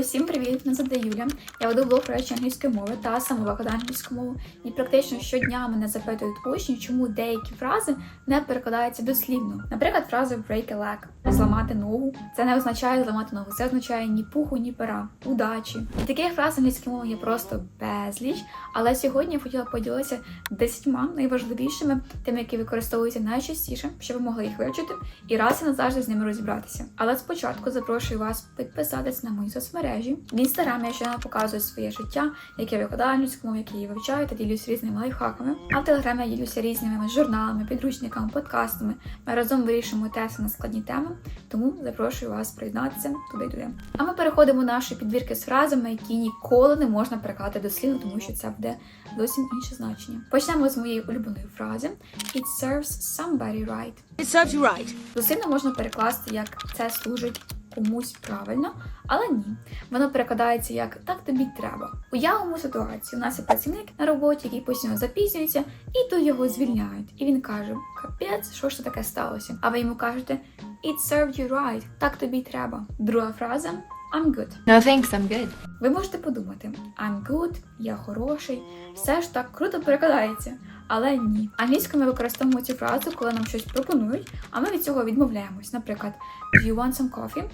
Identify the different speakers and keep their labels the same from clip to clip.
Speaker 1: Усім привіт! Мене звати Юля. Я веду блог про речі англійської мови та самовикладаю англійську мову. І практично щодня мене запитують учні, чому деякі фрази не перекладаються дослівно. Наприклад, фраза break a leg – зламати ногу. Це не означає зламати ногу, це означає ні пуху, ні пера, удачі. І таких фраз англійської мови є просто безліч. Але сьогодні я хотіла поділитися десятьма найважливішими, тими, які використовуються найчастіше, щоб ви могли їх вивчити і раз і назавжди з ними розібратися. Але спочатку запрошую вас підписатись на мої соцмережі. В інстаграмі я щоденно показую своє життя, яке викладаю англійську мову, як її вивчаю та ділюсь різними лайфхаками. А в телеграмі я ділюся різними журналами, підручниками, подкастами. Ми разом вирішуємо тести на складні теми, тому запрошую вас приєднатися туди-туди. А ми переходимо до нашої підбірки з фразами, які ніколи не можна перекладати дослівно, тому що це буде зовсім інше значення. Почнемо з моєї улюбленої фрази: It serves somebody right.
Speaker 2: It serves you right.
Speaker 1: Дослівно можна перекласти як це служить комусь правильно, але ні. Воно перекладається як так тобі треба. Уявимо ситуацію. У нас є працівник на роботі, який постійно запізнюється, і тут його звільняють. І він каже: Капець, що ж це таке сталося? А ви йому кажете It served you right. Так тобі треба. Друга фраза I'm good.
Speaker 3: No thanks, I'm good.
Speaker 1: Ви можете подумати, I'm good, я хороший, все ж так круто перекладається. Але ні. Англійською ми використовуємо цю фразу, коли нам щось пропонують, а ми від цього відмовляємось. Наприклад, Do you want some coffee?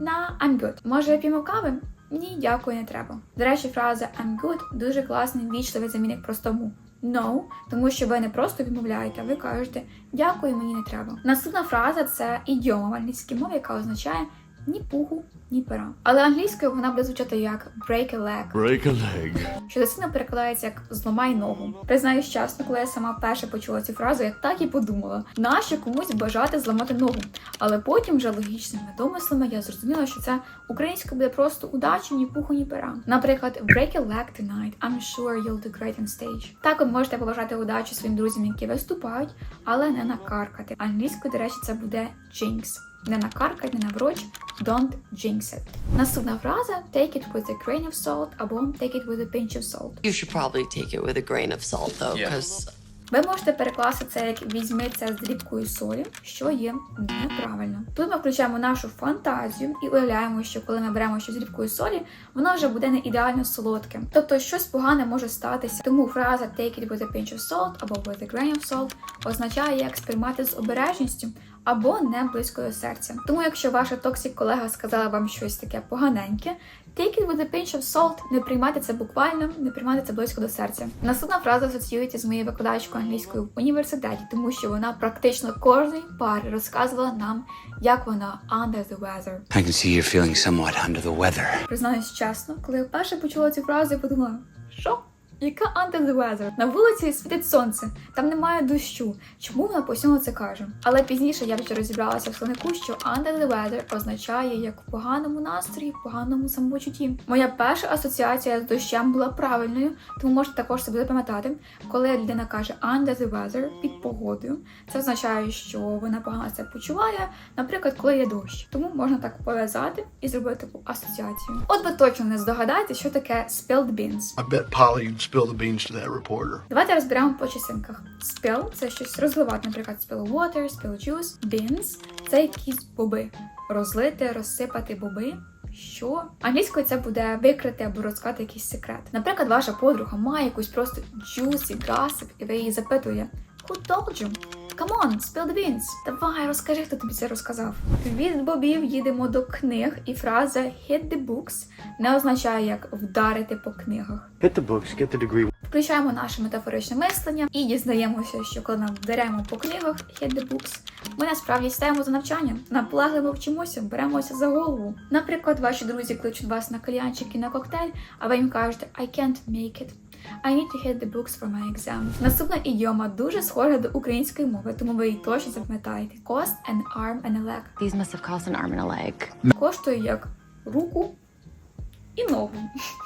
Speaker 1: На I'm good. Може, п'ємо кави? Ні, дякую, не треба. До речі, фраза I'm good дуже класний вічливий замінник простому. No, тому що ви не просто відмовляєте, а ви кажете дякую, мені не треба. Наступна фраза це ідіома в англійській мові, яка означає ні пуху, ні пера. Але англійською вона буде звучати як break a leg,
Speaker 4: Break a leg.
Speaker 1: що дослівно перекладається як зламай ногу. Признаюсь чесно, коли я сама перше почула цю фразу, я так і подумала, нащо комусь бажати зламати ногу. Але потім, вже логічними домислами, я зрозуміла, що це українська буде просто удачі, ні пуху, ні пера. Наприклад, break a leg tonight. I'm sure you'll do great on stage. Так ви можете побажати удачі своїм друзям, які виступають, але не накаркати. Англійською, до речі, це буде jinx. Не накаркать, не навроч, don't jinx it. Наступна фраза take it with a grain of salt або take it with a pinch of salt.
Speaker 2: You should probably take it with a grain of salt, though,
Speaker 4: Yeah.
Speaker 1: Ви можете перекласти це як візьми це з дрібкою солі, що є неправильно. Тут ми включаємо нашу фантазію і уявляємо, що коли ми беремо щось з дрібкою солі, воно вже буде не ідеально солодким. Тобто щось погане може статися. Тому фраза take it with a pinch of salt або with a grain of salt означає як сприймати з обережністю або не близько до серця. Тому, якщо ваша токсик колега сказала вам щось таке поганеньке, take it with a pinch of salt, не приймайте це буквально, не приймайте це близько до серця. Наступна фраза асоціюється з моєю викладачкою англійської в університеті, тому що вона практично кожної пари розказувала нам, як вона under the weather.
Speaker 5: I can see you're feeling somewhat under the weather.
Speaker 1: Признаюсь чесно, коли я вперше почула цю фразу, я подумала, що? Яка under the weather? На вулиці світить сонце, там немає дощу. Чому вона постійно це каже? Але пізніше я вже розібралася в словнику, що under the weather означає як в поганому настрої, в поганому самопочутті. Моя перша асоціація з дощем була правильною, тому можете також себе запам'ятати, коли людина каже under the weather під погодою. Це означає, що вона погано це почуває, наприклад, коли є дощ. Тому можна так пов'язати і зробити таку асоціацію. От ви точно не здогадаєте, що таке spilled beans.
Speaker 6: I bet spill the beans to that reporter.
Speaker 1: Давайте розберемо по часинках. Spill – це щось розливати, наприклад, spill water, spill juice. Beans – це якісь боби. Розлити, розсипати боби. Що? Англійською це буде викрити або розказати якийсь секрет. Наприклад, ваша подруга має якусь просто juicy gossip, і ви її запитує Who told you? Come on, spill the beans. Давай, розкажи, хто тобі це розказав. Від бобів їдемо до книг, і фраза hit the books не означає як вдарити по книгах.
Speaker 7: Hit the books, get the degree.
Speaker 1: Включаємо наше метафоричне мислення і дізнаємося, що коли нам вдаряємо по книгах hit the books, ми насправді стаємо за навчання, наполегливо вчимося, беремося за голову. Наприклад, ваші друзі кличуть вас на кальянчик і на коктейль, а ви їм кажете I can't make it. I need to hit the books for my exam. Наступна ідіома дуже схожа до української мови, тому ви її точно запам'ятаєте. Cost an arm and a leg.
Speaker 3: These must have cost an arm and a leg.
Speaker 1: Коштує як руку і ногу.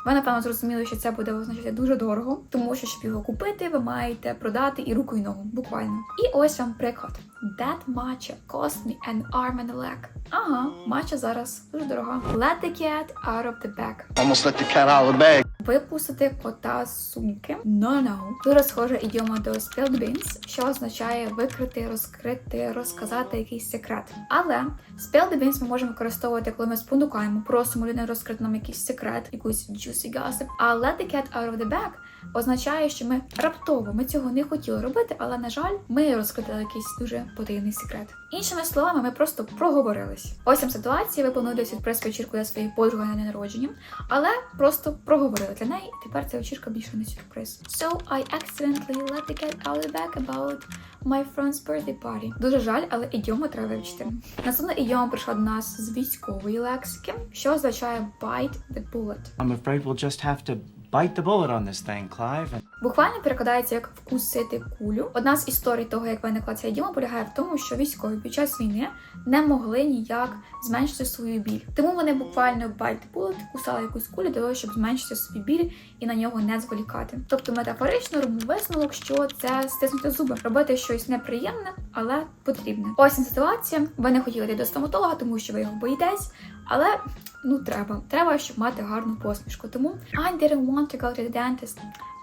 Speaker 1: Ви напевно зрозуміли, що це буде означати дуже дорого, тому що щоб його купити, ви маєте продати і руку, і ногу, буквально. І ось вам приклад. That matcha cost me an arm and a leg. Ага, матча зараз дуже дорога. Let the cat out of the bag.
Speaker 6: Almost let the cat out of the bag.
Speaker 1: Випустити кота з сумки. No-no. Дуже схожа ідіома до spilled beans, що означає викрити, розкрити, розказати якийсь секрет. Але spilled beans ми можемо використовувати, коли ми спонукаємо, просимо людину розкрити нам якийсь секрет, якусь juicy gossip. А let the cat out of the bag означає, що ми раптово ми цього не хотіли робити, але на жаль, ми розкрили якийсь дуже потрібний секрет. Іншими словами, ми просто проговорились. Ось там ситуація, ви плануєте сюрприз вечірку для своєї подруги на день народження, але просто проговорили для неї, тепер ця вечірка більше не сюрприз. So I accidentally let the cat out the bag about my friend's birthday party. Дуже жаль, але ідіому треба вивчити. Наступна ідіома прийшла до нас з військової лексики, що означає bite the bullet.
Speaker 3: I'm afraid we'll just have to bite the bullet on this thing, Clive.
Speaker 1: Буквально перекладається як вкусити кулю. Одна з історій того, як виникла ця ідіома, полягає в тому, що військові під час війни не могли ніяк зменшити свою біль. Тому вони буквально bite the bullet, кусали якусь кулю для того, щоб зменшити свій біль і на нього не зволікати. Тобто метафорично робимо висновок, що це стиснути зуби, робити щось неприємне, але потрібне. Ось ситуація. Ви не хотіли йти до стоматолога, тому що ви його боїтесь, але ну треба. Треба, щоб мати гарну посмішку. Тому I didn't want to go to the dentist.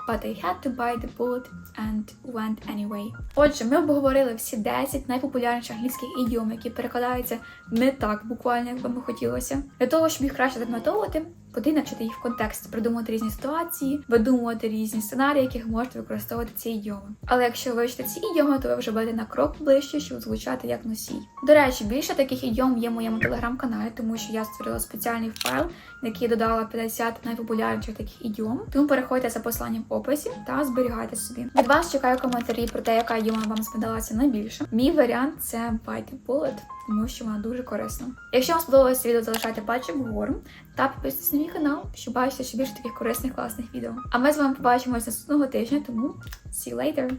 Speaker 1: But I had to buy the bullet and went anyway. Отже, ми обговорили всі 10 найпопулярніших англійських ідіом, які перекладаються не так буквально, як би ми хотілося. Для того, щоб їх краще запам'ятовувати, потрібно вчити їх в контексті, придумувати різні ситуації, видумувати різні сценарії, яких можете використовувати ці ідіоми. Але якщо ви вивчите ці ідіоми, то ви вже будете на крок ближче, щоб звучати як носій. До речі, більше таких ідіом є в моєму телеграм-каналі, тому що я створила спеціальний файл, в який додала 50 найпопулярніших таких ідіом. Тому переходьте за посиланням в описі та зберігайте собі. Від вас чекаю коментарі про те, яка ідіома вам сподобалася найбільше. Мій варіант це Bite Bullet, тому що вона дуже корисна. Якщо вам сподобалося відео, залишайте пальчик вгору та підписуйтесь на мій канал, щоб бачити ще більше таких корисних класних відео. А ми з вами побачимося наступного тижня, тому see you later!